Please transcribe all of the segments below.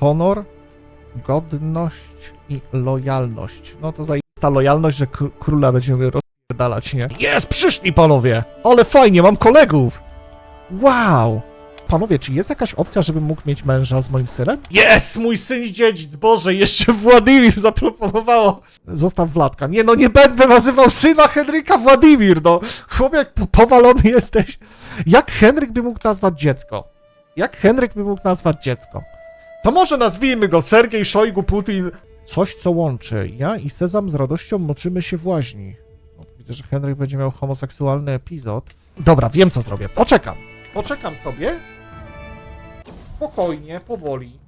honor, godność i lojalność. No to ta lojalność, że króla będziemy rozpierdalać, nie? Jest, przyszli panowie! Ale fajnie, mam kolegów! Wow! Panowie, czy jest jakaś opcja, żebym mógł mieć męża z moim synem? Jest! Mój syn i dziedzic! Boże, jeszcze Władimir zaproponowało! Zostaw Wladka. Nie no, nie będę nazywał syna Henryka Władimir, no! Chłop, jak po- powalony jesteś. Jak Henryk by mógł nazwać dziecko? Jak Henryk by mógł nazwać dziecko? To może nazwijmy go Sergiej Szojgu Putin. Coś, co łączy. Ja i Sezam z radością moczymy się w łaźni. O, Widzę, że Henryk będzie miał homoseksualny epizod. Dobra, wiem co zrobię. Poczekam. Poczekam sobie. Spokojnie, powoli.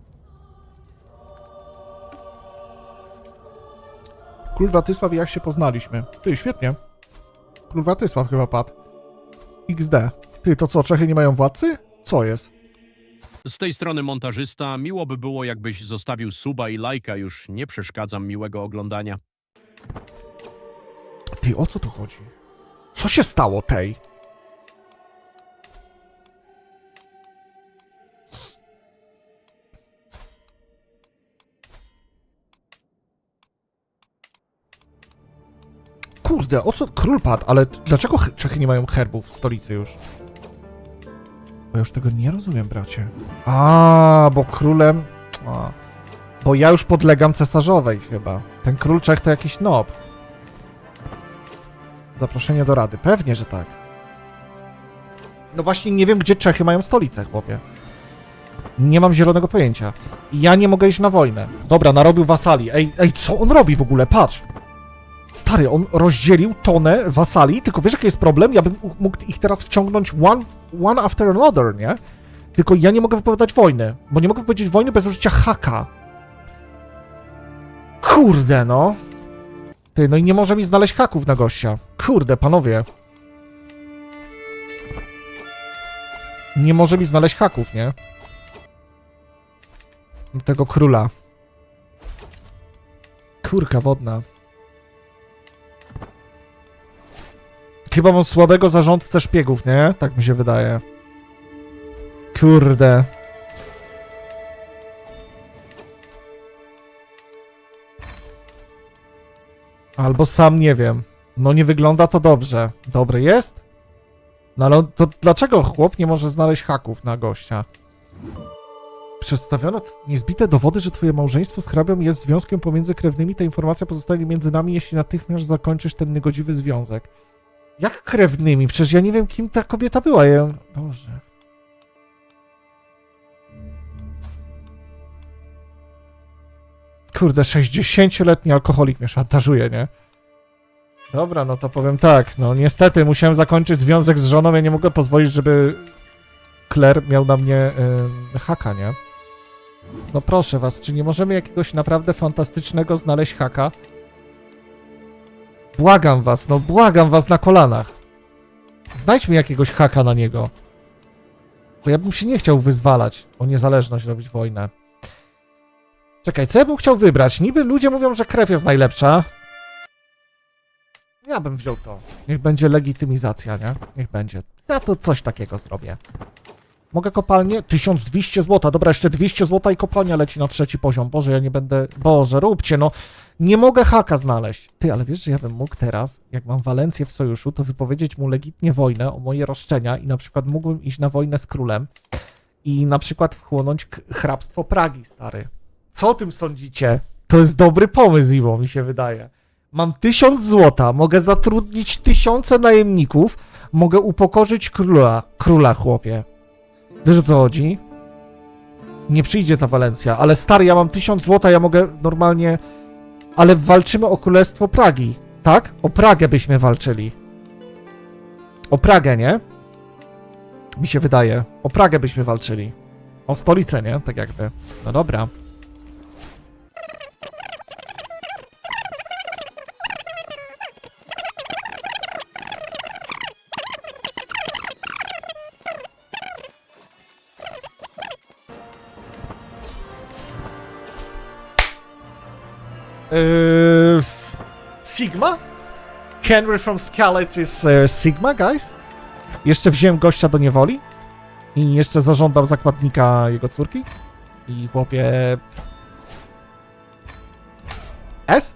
Król Władysław i jak się poznaliśmy. Ty, świetnie. Król Władysław chyba padł. XD. Ty, to co, Czechy nie mają władcy? Co jest? Z tej strony montażysta, miło by było, jakbyś zostawił suba i lajka, już nie przeszkadzam miłego oglądania. Ty, o co tu chodzi? Co się stało tej? Kurde, o co król padł? Ale dlaczego Ch- Czechy nie mają herbów w stolicy już? Bo ja już tego nie rozumiem, bracie. A, bo królem... A, bo ja już podlegam cesarzowej chyba. Ten król Czech to jakiś nob. Zaproszenie do rady. Pewnie, że tak. No właśnie nie wiem, gdzie Czechy mają stolicę, chłopie. Nie mam zielonego pojęcia. Ja nie mogę iść na wojnę. Dobra, narobił wasali. Ej, ej, co on robi w ogóle? Patrz. Stary, on rozdzielił tonę wasali, tylko wiesz jaki jest problem? Ja bym mógł ich teraz wciągnąć one, one after another, nie? Tylko ja nie mogę wypowiadać wojny, bo nie mogę wypowiedzieć wojny bez użycia haka. Kurde, no. Ty, no i nie może mi znaleźć haków na gościa. Kurde, panowie. Nie może mi znaleźć haków, nie? Tego króla. Kurka wodna. Chyba mam słabego zarządcę szpiegów, nie? Tak mi się wydaje. Kurde. Albo sam nie wiem. No nie wygląda to dobrze. Dobry jest? No ale to dlaczego chłop nie może znaleźć haków na gościa? Przedstawiono niezbite dowody, że twoje małżeństwo z hrabią jest związkiem pomiędzy krewnymi. Ta informacja pozostanie między nami, jeśli natychmiast zakończysz ten niegodziwy związek. Jak krewnymi? Przecież ja nie wiem, kim ta kobieta była. Ja... Boże. Kurde, 60-letni alkoholik mnie szantażuje, nie? Dobra, no to powiem tak. No niestety musiałem zakończyć związek z żoną. Ja nie mogę pozwolić, żeby Claire miał na mnie y, haka, nie? No proszę was, czy nie możemy jakiegoś naprawdę fantastycznego znaleźć haka? Błagam was, no błagam was na kolanach. Znajdźmy jakiegoś haka na niego. Bo ja bym się nie chciał wyzwalać o niezależność, robić wojnę. Czekaj, co ja bym chciał wybrać? Niby ludzie mówią, że krew jest najlepsza. Ja bym wziął to. Niech będzie legitymizacja, nie? Niech będzie. Ja to coś takiego zrobię. Mogę kopalnię? 1200 zł. Dobra, jeszcze 200 zł i kopalnia leci na trzeci poziom. Boże, ja nie będę... Boże, róbcie, no. Nie mogę haka znaleźć. Ty, ale wiesz, że ja bym mógł teraz, jak mam Walencję w sojuszu, to wypowiedzieć mu legitnie wojnę o moje roszczenia i na przykład mógłbym iść na wojnę z królem i na przykład wchłonąć hrabstwo Pragi, stary. Co o tym sądzicie? To jest dobry pomysł, Iwo, mi się wydaje. Mam tysiąc złota, mogę zatrudnić tysiące najemników, mogę upokorzyć króla, króla chłopie. Wiesz o co chodzi? Nie przyjdzie ta Walencja, ale stary, ja mam tysiąc złota, ja mogę normalnie... Ale walczymy o Królestwo Pragi, tak? O Pragę byśmy walczyli. O Pragę, nie? Mi się wydaje. O Pragę byśmy walczyli. O stolicę, nie? Tak jakby. No dobra. Yy, Sigma? Henry from Scarlet is e, Sigma, guys? Jeszcze wziąłem gościa do niewoli i jeszcze zażądam zakładnika jego córki I chłopie... S?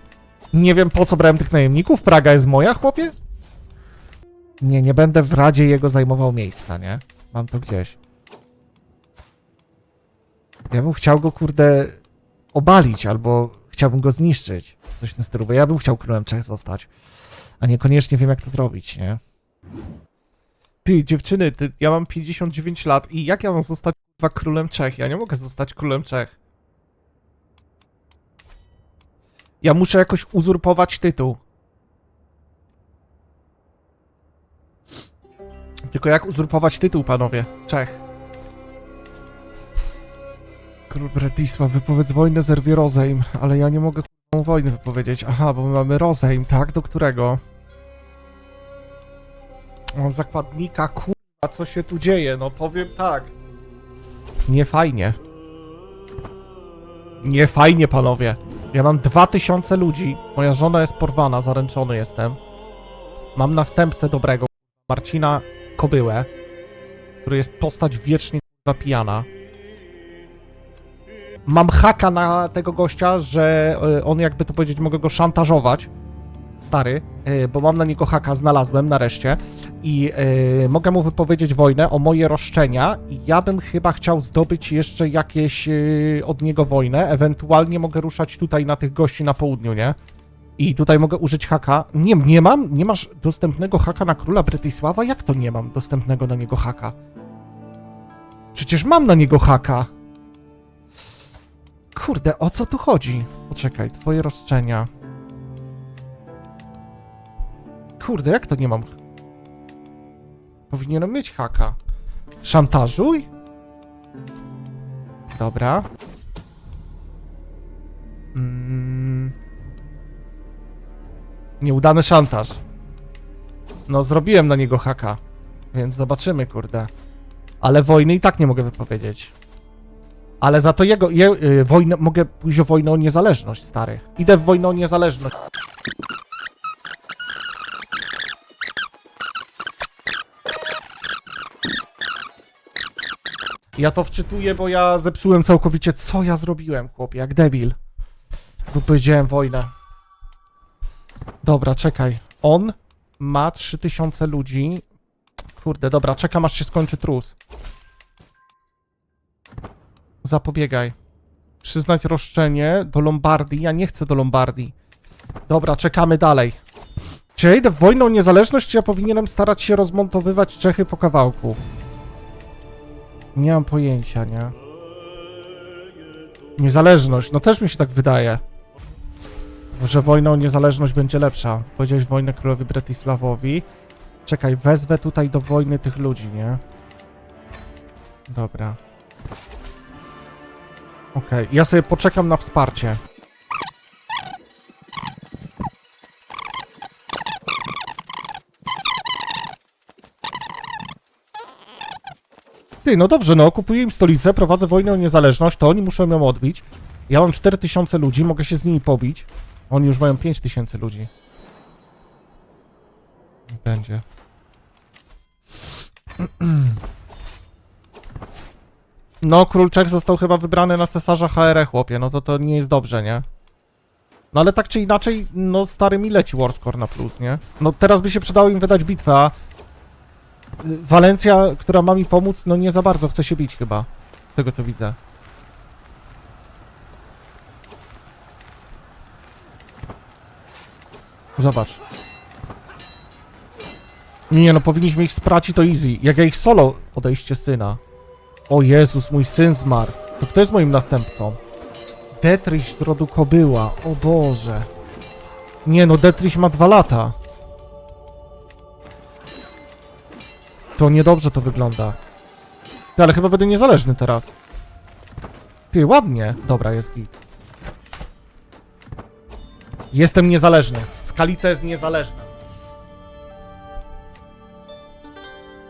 Nie wiem po co brałem tych najemników. Praga jest moja, chłopie? Nie, nie będę w Radzie jego zajmował miejsca, nie? Mam to gdzieś. Ja bym chciał go, kurde, obalić, albo chciałbym go zniszczyć. Coś tym stylu, bo ja bym chciał królem Czech zostać. A niekoniecznie wiem, jak to zrobić, nie? Ty, dziewczyny, ty, ja mam 59 lat i jak ja mam zostać kurwa, królem Czech? Ja nie mogę zostać królem Czech. Ja muszę jakoś uzurpować tytuł. Tylko jak uzurpować tytuł, panowie? Czech. Król Bredisław, wypowiedz wojnę, zerwie rozejm, ale ja nie mogę wojny wypowiedzieć. Aha, bo my mamy rozejm, tak? Do którego? Mam zakładnika, kurwa, co się tu dzieje? No powiem tak. Nie fajnie. Nie fajnie, panowie. Ja mam 2000 ludzi. Moja żona jest porwana, zaręczony jestem. Mam następcę dobrego, Marcina Kobyłę, który jest postać wiecznie pijana. Mam haka na tego gościa, że y, on jakby to powiedzieć, mogę go szantażować. Stary, y, bo mam na niego haka, znalazłem nareszcie i y, mogę mu wypowiedzieć wojnę o moje roszczenia i ja bym chyba chciał zdobyć jeszcze jakieś od niego wojnę, ewentualnie mogę ruszać tutaj na tych gości na południu, nie? I tutaj mogę użyć haka. Nie, nie mam? Nie masz dostępnego haka na króla Brytysława? Jak to nie mam dostępnego na niego haka? Przecież mam na niego haka. Kurde, o co tu chodzi? Poczekaj, twoje roszczenia. Kurde, jak to nie mam? Powinienem mieć haka. Szantażuj? Dobra. Mm. Nieudany szantaż. No, zrobiłem na niego haka. Więc zobaczymy, kurde. Ale wojny i tak nie mogę wypowiedzieć. Ale za to jego. Je, y, mogę pójść o wojnę o niezależność, stary. Idę w wojnę o niezależność. Ja to wczytuję, bo ja zepsułem całkowicie. Co ja zrobiłem, chłopie, jak debil. Wypowiedziałem wojnę. Dobra, czekaj. On ma 3000 ludzi. Kurde, dobra, czekam aż się skończy trus. Zapobiegaj. Przyznać roszczenie do Lombardii. Ja nie chcę do Lombardii. Dobra, czekamy dalej. Czy ja idę w wojnę o niezależność, czy ja powinienem starać się rozmontowywać Czechy po kawałku? Nie mam pojęcia, nie? Niezależność, no też mi się tak wydaje. Że wojna o niezależność będzie lepsza. Powiedziałeś wojnę królowi Bretysławowi. Czekaj, wezwę tutaj do wojny tych ludzi, nie? Dobra. Okej, ja sobie poczekam na wsparcie. Ty, no dobrze, no okupuję im stolicę, prowadzę wojnę o niezależność, to oni muszą ją odbić. Ja mam 4000 ludzi, mogę się z nimi pobić. Oni już mają 5000 ludzi. Będzie. No, król Czech został chyba wybrany na cesarza HR, chłopie, no to to nie jest dobrze, nie? No ale tak czy inaczej, no stary mi leci Warscore na plus, nie? No teraz by się przydało im wydać bitwę, a... y, Walencja, która ma mi pomóc, no nie za bardzo chce się bić chyba. Z tego co widzę. Zobacz. Nie no, powinniśmy ich sprać i to easy. Jak ja ich solo odejście syna. O Jezus, mój syn zmarł. To kto jest moim następcą? Detriś z rodu Kobyła. O Boże. Nie no, Detriś ma dwa lata. To niedobrze to wygląda. Ty, ale chyba będę niezależny teraz. Ty, ładnie. Dobra, jest git. Jestem niezależny. Skalica jest niezależna.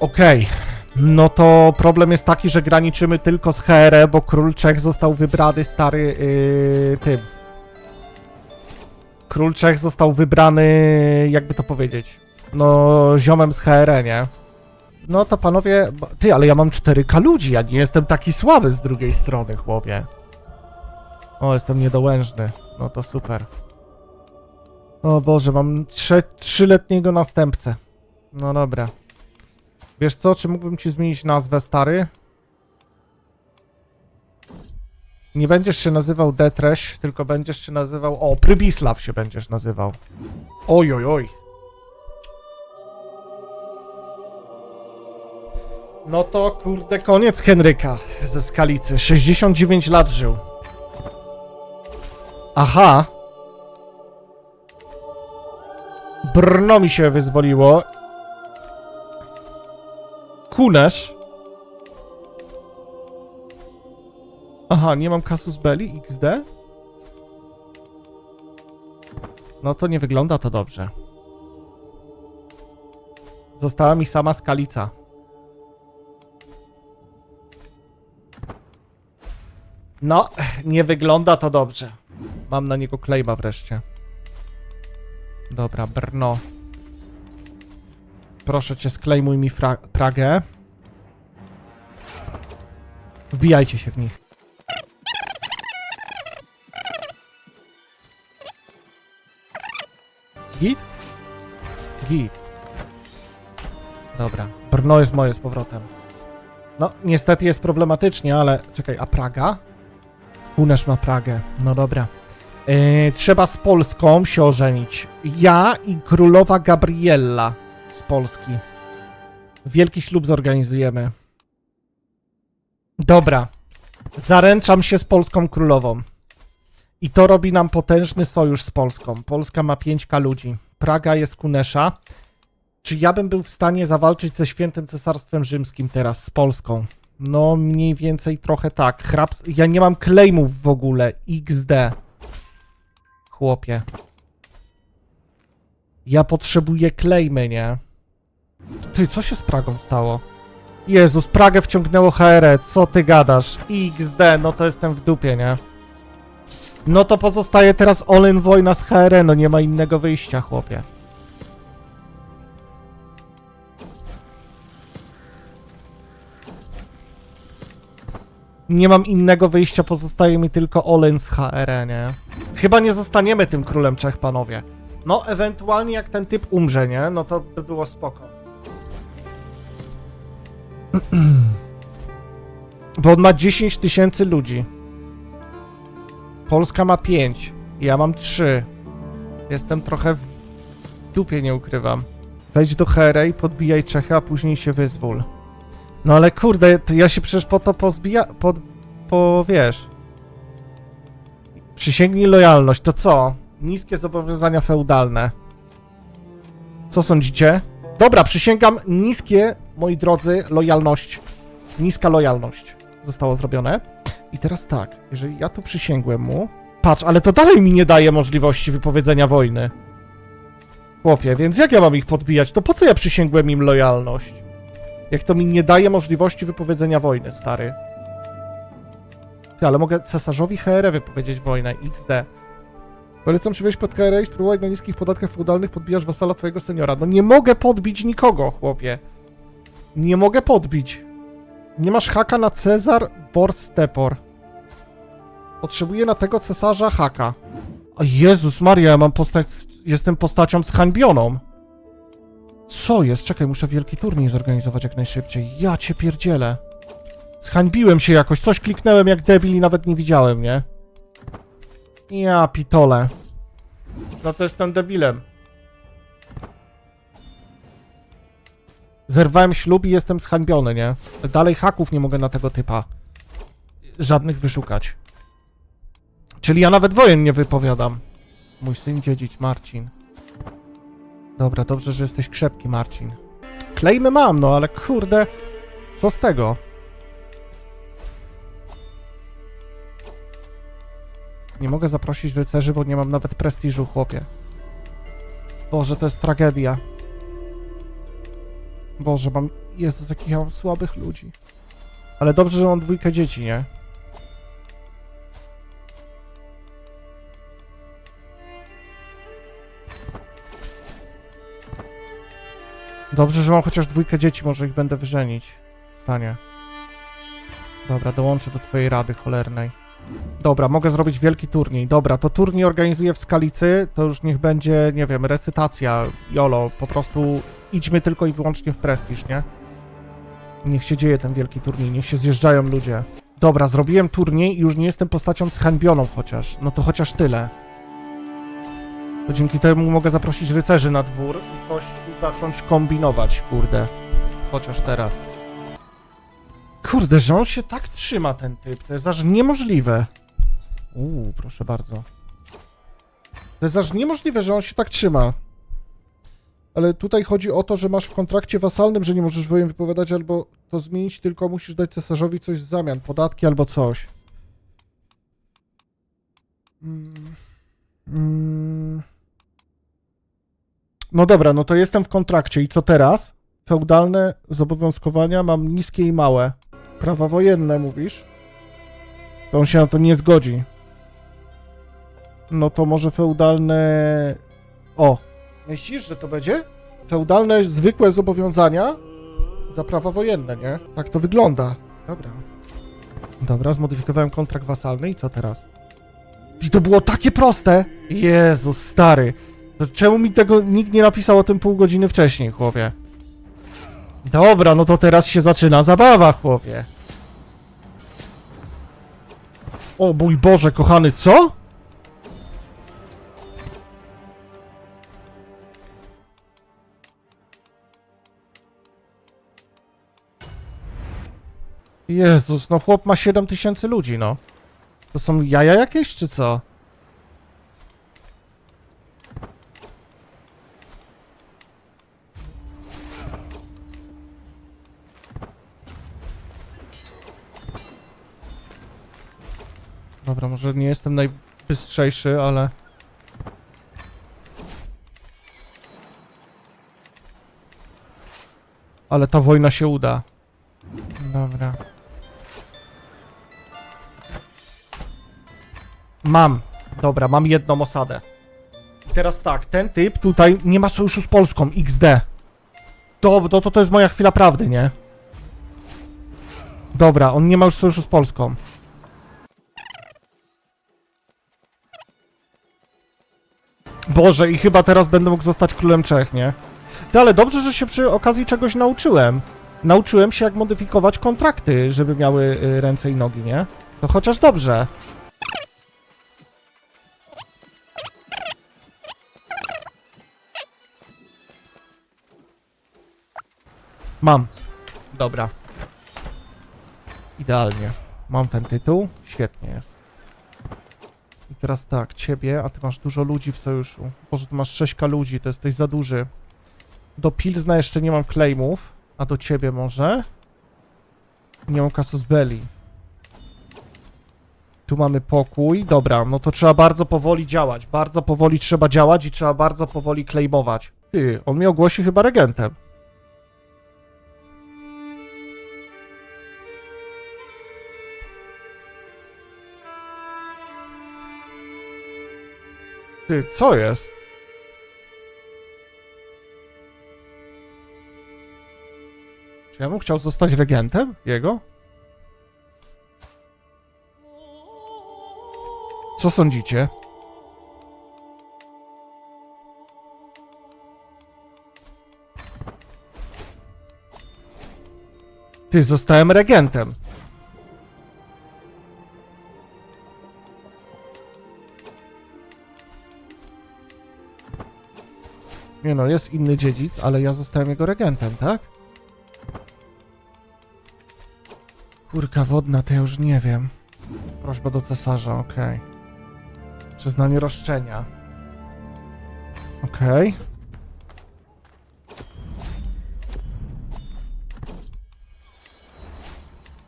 Okej. No to problem jest taki, że graniczymy tylko z HR, bo król Czech został wybrany stary yy, tym. Król Czech został wybrany, jakby to powiedzieć. No, ziomem z HR, nie? No to panowie, ty, ale ja mam 4K ludzi, ja nie jestem taki słaby z drugiej strony, chłopie. O, jestem niedołężny. No to super. O Boże, mam trzyletniego następcę. No dobra. Wiesz co, czy mógłbym ci zmienić nazwę, stary? Nie będziesz się nazywał Detreś, tylko będziesz się nazywał... O, Prybislav się będziesz nazywał. Oj, oj, oj. No to kurde, koniec Henryka ze Skalicy. 69 lat żył. Aha. Brno mi się wyzwoliło. Kunesz. Aha, nie mam kasus belli XD? No to nie wygląda to dobrze. Została mi sama skalica. No, nie wygląda to dobrze. Mam na niego klejma wreszcie. Dobra, Brno. Proszę cię, sklejmuj mi Pragę. Wbijajcie się w nich. Git? Git. Dobra. Brno jest moje z powrotem. No, niestety jest problematycznie, ale... Czekaj, a Praga? Kunesz ma Pragę. No dobra. Yy, trzeba z Polską się ożenić. Ja i królowa Gabriella z Polski. Wielki ślub zorganizujemy. Dobra. Zaręczam się z polską królową. I to robi nam potężny sojusz z Polską. Polska ma 5k ludzi. Praga jest Kunesza. Czy ja bym był w stanie zawalczyć ze świętym cesarstwem rzymskim teraz z Polską? No, mniej więcej trochę tak. Hrabs... Ja nie mam claimów w ogóle. XD. Chłopie. Ja potrzebuję claimy, nie? Ty, co się z Pragą stało? Jezus, Pragę wciągnęło HRE. Co ty gadasz? XD, no to jestem w dupie, nie? No to pozostaje teraz all-in wojna z HRE, no nie ma innego wyjścia, chłopie. Nie mam innego wyjścia, pozostaje mi tylko all-in z HRE, nie? Chyba nie zostaniemy tym królem Czech, panowie. No, ewentualnie jak ten typ umrze, nie? No to by było spoko. Bo on ma 10 tysięcy ludzi. Polska ma 5. Ja mam 3. Jestem trochę w dupie, nie ukrywam. Wejdź do HRE i podbijaj Czechy, a później się wyzwól. No ale kurde, to ja się przecież po to pozbija... Po, po wiesz... Przysięgnij lojalność, to co? Niskie zobowiązania feudalne. Co sądzicie? Dobra, przysięgam niskie, moi drodzy, lojalność. Niska lojalność zostało zrobione. I teraz tak, jeżeli ja tu przysięgłem mu... Patrz, ale to dalej mi nie daje możliwości wypowiedzenia wojny. Chłopie, więc jak ja mam ich podbijać? To po co ja przysięgłem im lojalność? Jak to mi nie daje możliwości wypowiedzenia wojny, stary. Ty, ale mogę cesarzowi HR wypowiedzieć wojnę, XD. Polecam się wejść pod KRA i spróbować na niskich podatkach feudalnych podbijasz wasala twojego seniora. No nie mogę podbić nikogo, chłopie. Nie mogę podbić. Nie masz haka na Cezar Borstepor. Potrzebuję na tego cesarza haka. O Jezus Maria, ja mam postać... Jestem postacią zhańbioną. Co jest? Czekaj, muszę wielki turniej zorganizować jak najszybciej. Ja cię pierdzielę. Zhańbiłem się jakoś, coś kliknąłem jak debil i nawet nie widziałem, nie? Ja pitole. No to jestem debilem. Zerwałem ślub i jestem zhańbiony, nie? Dalej haków nie mogę na tego typa. Żadnych wyszukać. Czyli ja nawet wojen nie wypowiadam. Mój syn dziedzic, Marcin. Dobra, dobrze, że jesteś krzepki, Marcin. Klejmy mam, no ale kurde, co z tego? Nie mogę zaprosić rycerzy, bo nie mam nawet prestiżu, chłopie. Boże, to jest tragedia. Boże, mam... Jezus, jakich ja mam słabych ludzi. Ale dobrze, że mam dwójkę dzieci, nie? Dobrze, że mam chociaż dwójkę dzieci, może ich będę wyżenić. Stanie. Dobra, dołączę do twojej rady cholernej. Dobra, mogę zrobić wielki turniej. Dobra, to turniej organizuję w Skalicy, to już niech będzie, nie wiem, recytacja, jolo, po prostu idźmy tylko i wyłącznie w prestiż, nie? Niech się dzieje ten wielki turniej, niech się zjeżdżają ludzie. Dobra, zrobiłem turniej i już nie jestem postacią zhańbioną chociaż. No to chociaż tyle. To dzięki temu mogę zaprosić rycerzy na dwór i coś zacząć kombinować, kurde. Chociaż teraz. Kurde, że on się tak trzyma, ten typ. To jest aż niemożliwe. Uuu, proszę bardzo. To jest aż niemożliwe, że on się tak trzyma. Ale tutaj chodzi o to, że masz w kontrakcie wasalnym, że nie możesz wojen wypowiadać albo to zmienić, tylko musisz dać cesarzowi coś w zamian, podatki albo coś. Mm. Mm. No dobra, no to jestem w kontrakcie i co teraz? Feudalne zobowiązkowania mam niskie i małe. Prawa wojenne mówisz? To on się na to nie zgodzi. No to może feudalne... O! Myślisz, że to będzie? Feudalne, zwykłe zobowiązania za prawa wojenne, nie? Tak to wygląda. Dobra. Dobra, zmodyfikowałem kontrakt wasalny i co teraz? I to było takie proste! Jezus, stary. To czemu mi tego nikt nie napisał o tym pół godziny wcześniej, chłopie? Dobra, no to teraz się zaczyna zabawa, chłopie. O mój Boże, kochany, co? Jezus, no chłop ma 7 tysięcy ludzi, no. To są jaja jakieś, czy co? Dobra, może nie jestem najbystrzejszy, ale... Ale ta wojna się uda. Dobra. Mam. Dobra, mam jedną osadę. I teraz tak, ten typ tutaj nie ma sojuszu z Polską, XD. To, to, to, jest moja chwila prawdy, nie? Dobra, on nie ma już sojuszu z Polską. Boże, i chyba teraz będę mógł zostać królem Czech, nie? Ty, ale dobrze, że się przy okazji czegoś nauczyłem. Nauczyłem się, jak modyfikować kontrakty, żeby miały y, ręce i nogi, nie? To chociaż dobrze. Mam. Dobra. Idealnie. Mam ten tytuł. Świetnie jest. I teraz tak, ciebie, a ty masz dużo ludzi w sojuszu. Boże, masz 6 ludzi, to jesteś za duży. Do Pilzna jeszcze nie mam claimów, a do ciebie może? Nie mam Casus Belli. Tu mamy pokój. Dobra, no to trzeba bardzo powoli działać. Bardzo powoli trzeba działać i trzeba bardzo powoli claimować. Ty, on mnie ogłosi chyba regentem. Ty, co jest? Czy ja bym chciał zostać regentem jego? Co sądzicie? Ty, zostałem regentem. Nie no, jest inny dziedzic, ale ja zostałem jego regentem, tak? Kurka wodna, to ja już nie wiem. Prośba do cesarza, okej. Przyznanie roszczenia. Okej.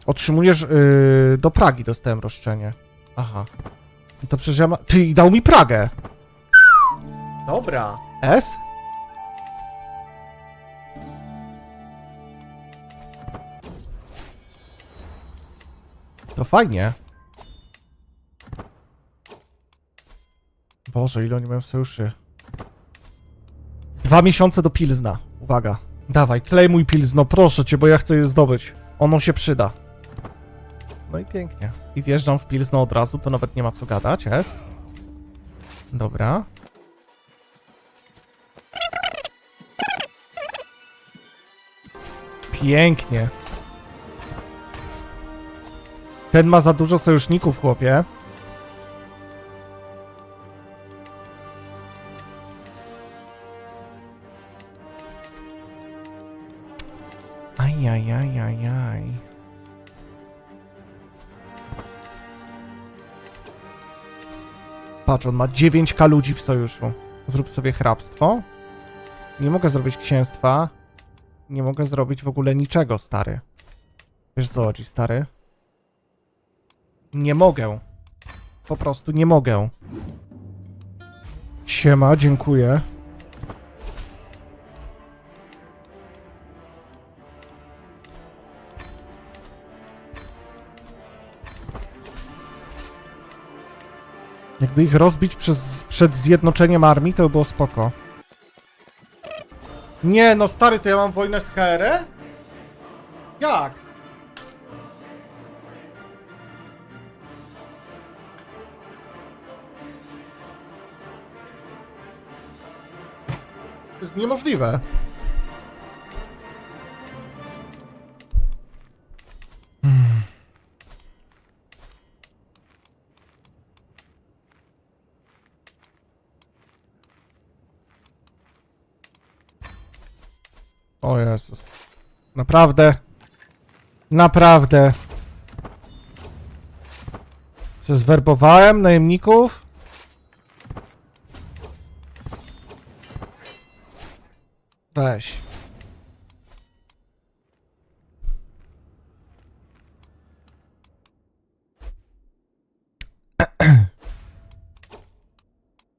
Otrzymujesz... Yy, do Pragi dostałem roszczenie. Aha. No to przecież ja ma... Ty, dał mi Pragę! Dobra. S? To fajnie. Boże, ile oni mają sojuszy. Dwa miesiące do Pilzna. Uwaga. Dawaj, klej mój Pilzno, proszę cię, bo ja chcę je zdobyć. Ono się przyda. No i pięknie. I wjeżdżam w Pilsno od razu, to nawet nie ma co gadać, jest. Dobra. Pięknie. Ten ma za dużo sojuszników, chłopie. Ajajajajaj. Patrz, on ma 9k ludzi w sojuszu. Zrób sobie hrabstwo. Nie mogę zrobić księstwa. Nie mogę zrobić w ogóle niczego, stary. Wiesz co chodzi, stary? Nie mogę. Po prostu nie mogę. Siema, dziękuję. Jakby ich rozbić przez, przed zjednoczeniem armii, to by było spoko. Nie, no stary, to ja mam wojnę z HR? Jak? Niemożliwe. O Jezus. Naprawdę? Naprawdę? Co, zwerbowałem najemników? Weź.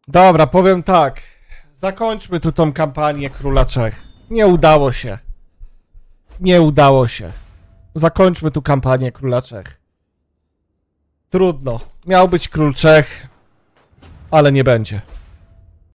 Dobra, powiem tak. Zakończmy tu tą kampanię Króla Czech. Nie udało się. Nie udało się. Zakończmy tu kampanię Króla Czech. Trudno. Miał być Król Czech, ale nie będzie.